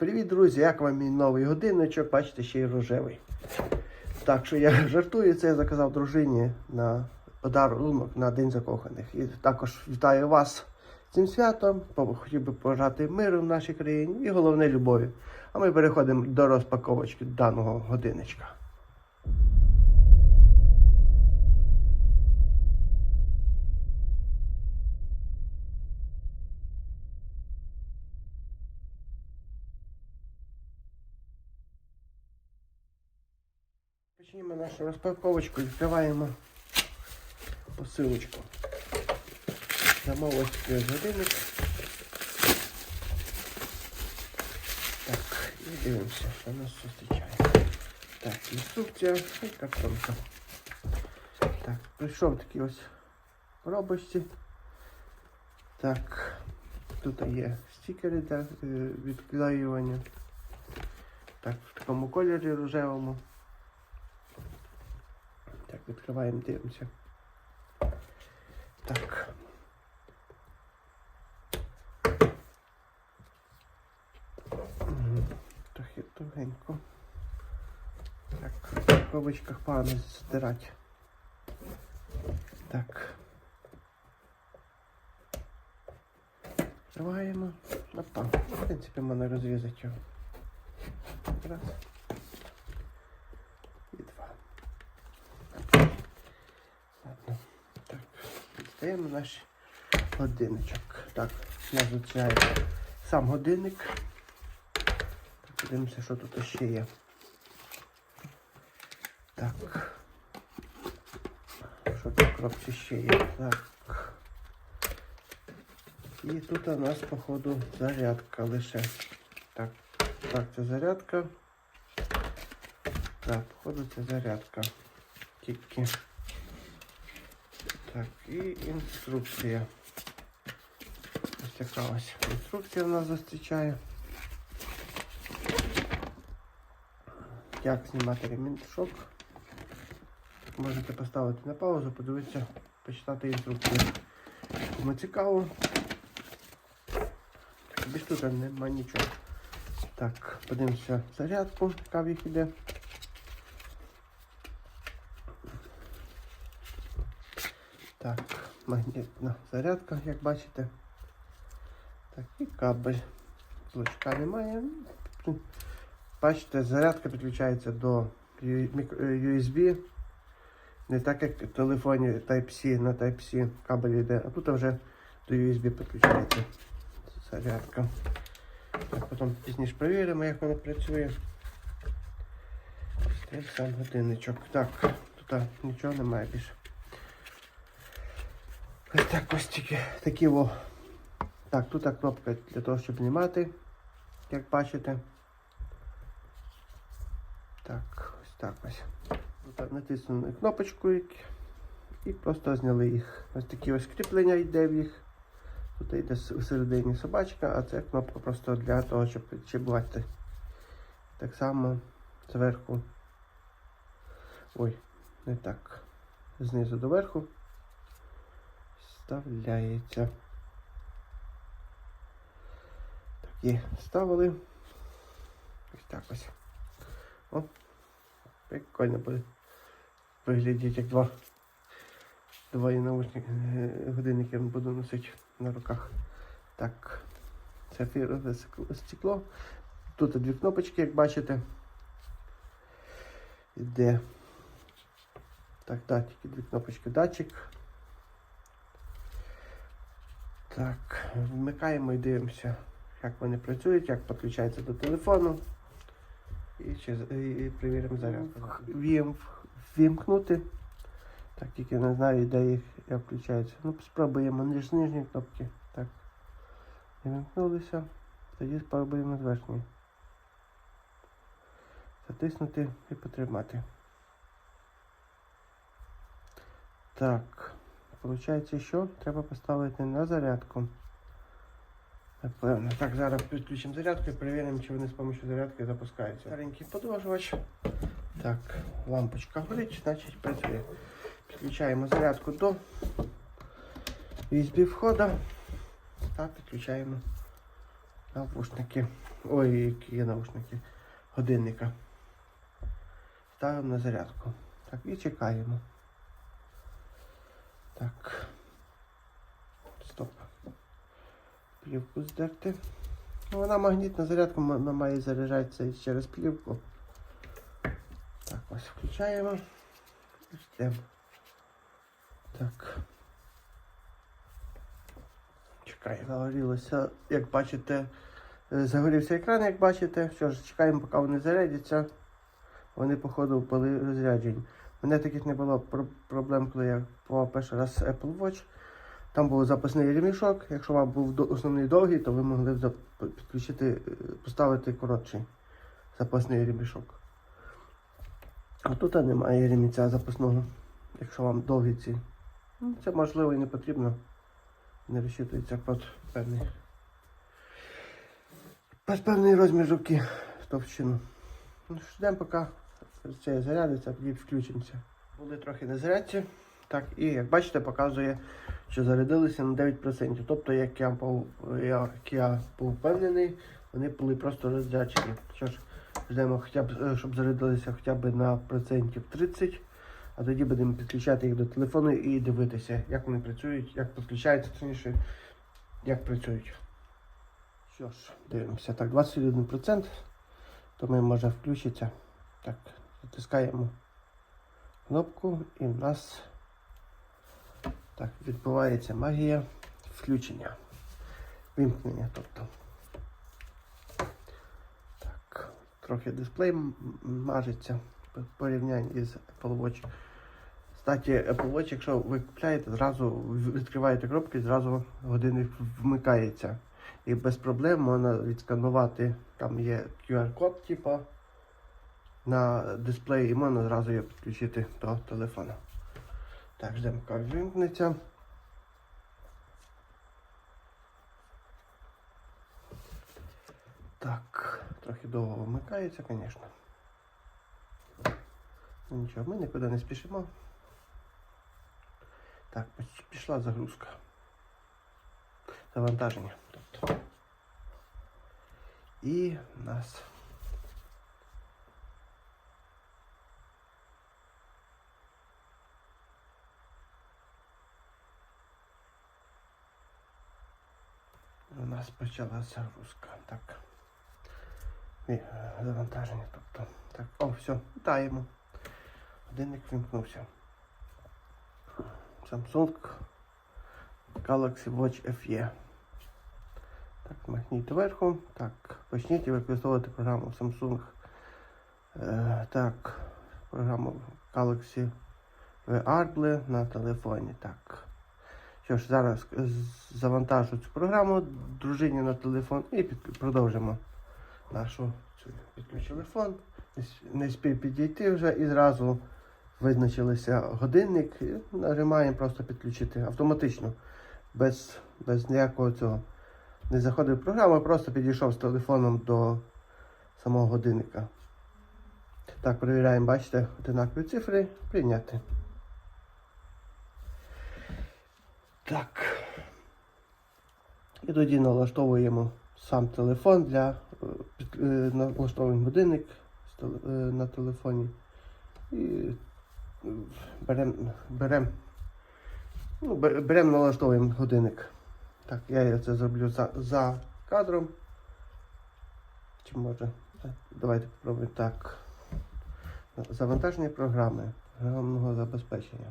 Привіт, друзі! Як вам мій новий годинничок? Бачите, ще й рожевий. Так що я жартую, це я заказав дружині на подарунок на День закоханих. І також вітаю вас цим святом. Хотів би пожати миру в нашій країні і головне любові. А ми переходимо до розпаковочки даного годинничка. Почнімо нашу розпаковочку, відкриваємо посилочку. Замовилось годинник. Так, і дивимося, що нас зустрічає. Так, інструкція і картонка. Так, прийшов такий ось коробочці. Так, тут є стікери для е, відклеювання. Так, в такому кольорі рожевому. Так, відкриваємо, дивимося. Так. Трохи тугенько. Так, в коробочках погано здирати. Так. Відкриваємо. Опа. В принципі, можна розв'язати його. Раз. І два. Ладно. Так. Дістаємо наш годинничок. Так, нас зустрічає сам годинник. Подивимося, що тут ще є. Так. Що тут коробці ще є? Так. І тут у нас, походу, зарядка лише. Так, так, це зарядка. Так, походу, це зарядка. Тільки. Так, і інструкція. Ось така ось інструкція в нас зустрічає. Як знімати реміншок. Можете поставити на паузу, подивитися, почитати інструкцію. Кому цікаво. Більш тут нема нічого. Так, подивимося зарядку, яка в їх іде. Так, магнітна зарядка, як бачите. Так, і кабель. Злучка немає. Бачите, зарядка підключається до е, USB. Не так як в телефоні Type-C на Type-C кабель йде, а тут вже до USB підключається зарядка. Так, потім пізніше перевіримо, як вона працює. Ось сам годинничок. Так, тут нічого немає більше. Ось так ось тільки такі о. Так, тут кнопка для того, щоб знімати, як бачите. Так, ось так ось. Тут натиснули кнопочку і- просто зняли їх. Ось такі ось кріплення йде в їх. Тут йде всередині собачка, а це кнопка просто для того, щоб чіпувати. Так само зверху. Ой, не так. Знизу до верху вставляється. Так, є, вставили. Ось так ось. О, прикольно буде. Виглядіть як два. Два наушники е, годинники буду носити на руках. Так, це фірове стекло. Тут дві кнопочки, як бачите. Іде. Так, так, тільки дві кнопочки датчик. Так, вмикаємо і дивимося, як вони працюють, як підключаються до телефону. І, чи, і перевіримо зарядку. Вім, вімкнути. Так, тільки не знаю, де їх включаються. Ну, спробуємо ніж нижні кнопки. Так. Вімкнулися. Тоді спробуємо з верхньої. Затиснути і потримати. Так. Получається, що треба поставити на зарядку. Напевно. Так, зараз підключимо зарядку і перевіримо, чи вони з допомогою зарядки запускаються. Старенький подовжувач. Так, лампочка горить, значить працює. Підключаємо зарядку до USB входа та підключаємо навушники. Ой, які є наушники. Годинника. Ставимо на зарядку. Так, і чекаємо. Так. Стоп. Плівку здерти. Ну, вона магнітна зарядка, вона має заряджатися через плівку. Так, ось включаємо. Ждемо. Так. Чекай, загорілося. Як бачите, е, загорівся екран, як бачите. Що ж, чекаємо, поки вони зарядяться. Вони, походу, були розряджені. Мене таких не було про- проблем, коли я купував перший раз Apple Watch. Там був запасний ремішок. Якщо вам був основний довгий, то ви могли підключити, е, поставити коротший запасний ремішок. А тут немає ремінця запасного, якщо вам довгі ці. Ну, Це можливо і не потрібно. Не розчитується під певний. Під певний розмір руки товщину. Ну, ждемо, поки це зарядиться, тоді включимося. Були трохи на зарядці. Так, і як бачите, показує, що зарядилися на 9%. Тобто, як я був, як я був впевнений, вони були просто розряджені. Що ж, ждемо, хоча б, е, щоб зарядилися хоча б на процентів 30, а тоді будемо підключати їх до телефону і дивитися, як вони працюють, як підключаються, точніше, як працюють. Що ж, дивимося. Так, 21%, то ми може включиться. Так, затискаємо кнопку і в нас так, відбувається магія включення. Вимкнення, тобто. Так, трохи дисплей м- м- мажеться в порівнянні із Apple Watch. Кстати, Apple Watch, якщо ви купляєте, зразу відкриваєте кнопки, і зразу годинник вмикається. І без проблем можна відсканувати, там є QR-код, типу, на дисплеї, і можна зразу його підключити до телефона. Так, ждемо, як вимкнеться. Так, трохи довго вмикається, звісно. Ну нічого, ми нікуди не спішимо. Так, пішла загрузка. Завантаження. Тобто. І нас. У нас почалася загрузка. Так. І, е, завантаження. Тобто. Так, о, все, вітаємо. Годинник вимкнувся. Samsung Galaxy Watch FE. Так, махніть доверху. Так, почніть використовувати програму Samsung. Е, так, програму Galaxy Arble на телефоні. Так. Що ж, зараз завантажу цю програму дружині на телефон і під, продовжимо нашу цю підключ телефон. Не с- Не спів підійти вже і зразу визначилися годинник. І нажимаємо просто підключити автоматично, без, без ніякого цього. Не заходив в програму, просто підійшов з телефоном до самого годинника. Так, перевіряємо, бачите, одинакові цифри. Прийняти. Так. І тоді налаштовуємо сам телефон для е, е, налаштовуємо годинник е, на телефоні. І беремо берем, ну, берем, налаштовуємо годинник. Так, я це зроблю за, за кадром. Чи може? Давайте попробуємо так. Завантаження програми програмного забезпечення.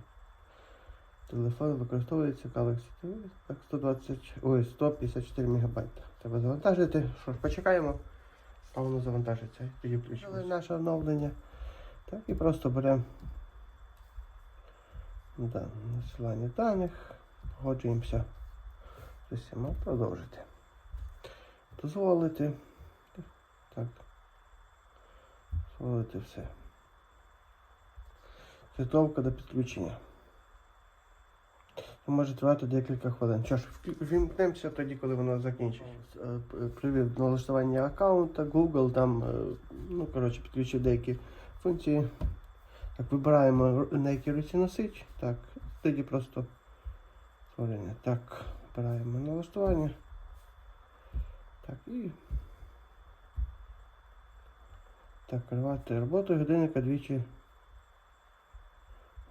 Телефон використовується Galaxy TV, так 120, ой, 154 МБ. Треба завантажити. Що ж, почекаємо, а воно завантажиться. і Тоді включимо наше оновлення. Так, і просто беремо да, насилання даних, погоджуємося з усіма, продовжити. Дозволити. Так. Дозволити все. Підготовка до підключення. Може тривати декілька хвилин. Що ж, вімкнемося тоді, коли воно закінчиться. Е, Привів налаштування аккаунта, Google, там, е, ну, коротше, підключив деякі функції. Так, вибираємо на якій руці носить. Так, тоді просто створення. Так, вибираємо налаштування. Так, і Так, керувати роботою годинника двічі.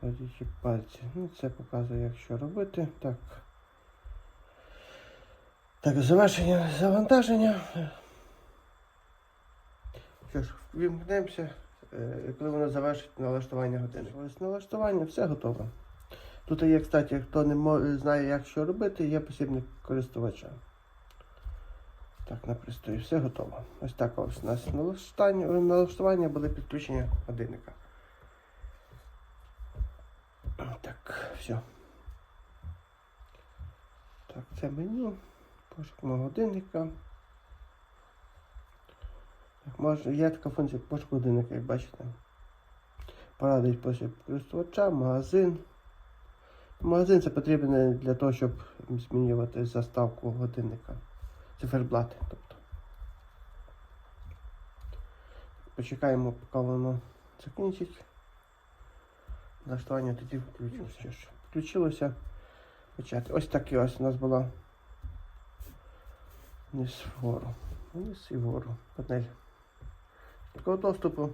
Водячі пальці. Ну, це показує, як що робити. Так. Так, завершення завантаження. Що ж, вімкнемося, е, коли воно завершить налаштування години. Ось налаштування, все готово. Тут є, кстати, хто не знає, як що робити, є посібник користувача. Так, на пристрої, все готово. Ось так ось у нас налаштування були підключення годинника. Так, все. Так, це меню. Пошук мого годинника. Так, може, є така функція пошук годинника, як бачите. Поради спосіб користувача, магазин. Магазин це потрібно для того, щоб змінювати заставку годинника. Циферблати, тобто. Почекаємо, поки воно закінчить. Налаштування тоді включилося. Включилося. Почати. Ось такі ось у нас була вниз вгору. Вниз і вгору. Панель. Такого доступу.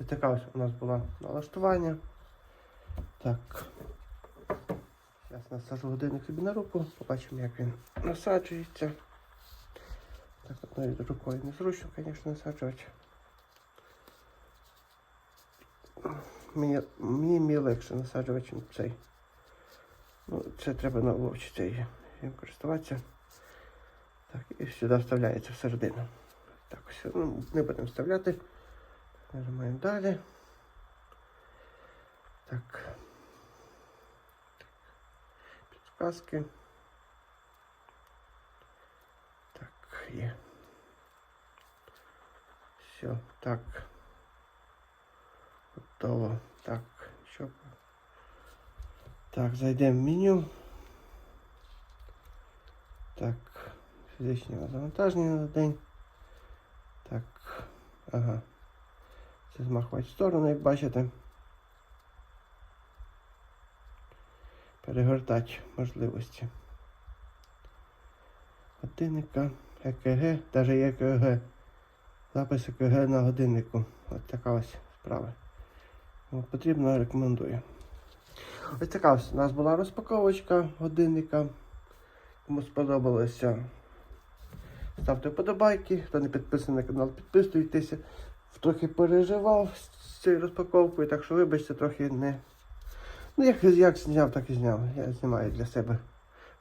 Ось така ось у нас була налаштування. Так. Зараз насаджу годинник собі на руку, побачимо, як він насаджується. Так, одною рукою незручно, звісно, насаджувати. Мені, мені легше насаджувати, ніж цей. Ну, це треба навчитися їм користуватися. Так, і сюди вставляється всередину. Так, все, ну, не будемо вставляти. Нажимаємо далі. Так. Підсказки. Так, є. Все, так. Готово. Так, що? Так, зайдемо в меню. Так, фізичне завантаження на день. Так, ага. Це змахувати в сторону, як бачите. Перегортати можливості. Годинника, ЕКГ, навіть ЕКГ. Запис ЕКГ на годиннику. Ось така ось справа. Кому Потрібно, рекомендую. Ось така у нас була розпаковочка годинника. Кому сподобалося, ставте вподобайки. Хто не підписаний на канал, підписуйтеся. Трохи переживав з цією розпаковкою, так що вибачте, трохи не. Ну, як, як зняв, так і зняв. Я знімаю для себе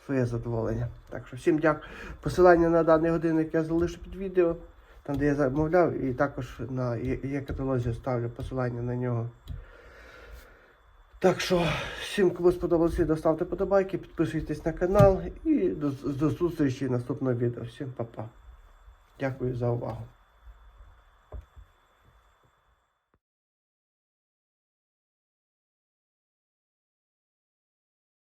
своє задоволення. Так що всім дякую. Посилання на даний годинник я залишу під відео, там де я замовляв, і також на є каталозі ставлю посилання на нього. Так що, всім, кому сподобалося відео, ставте подобайки, підписуйтесь на канал і до, до зустрічі наступного відео. Всім па-па. Дякую за увагу.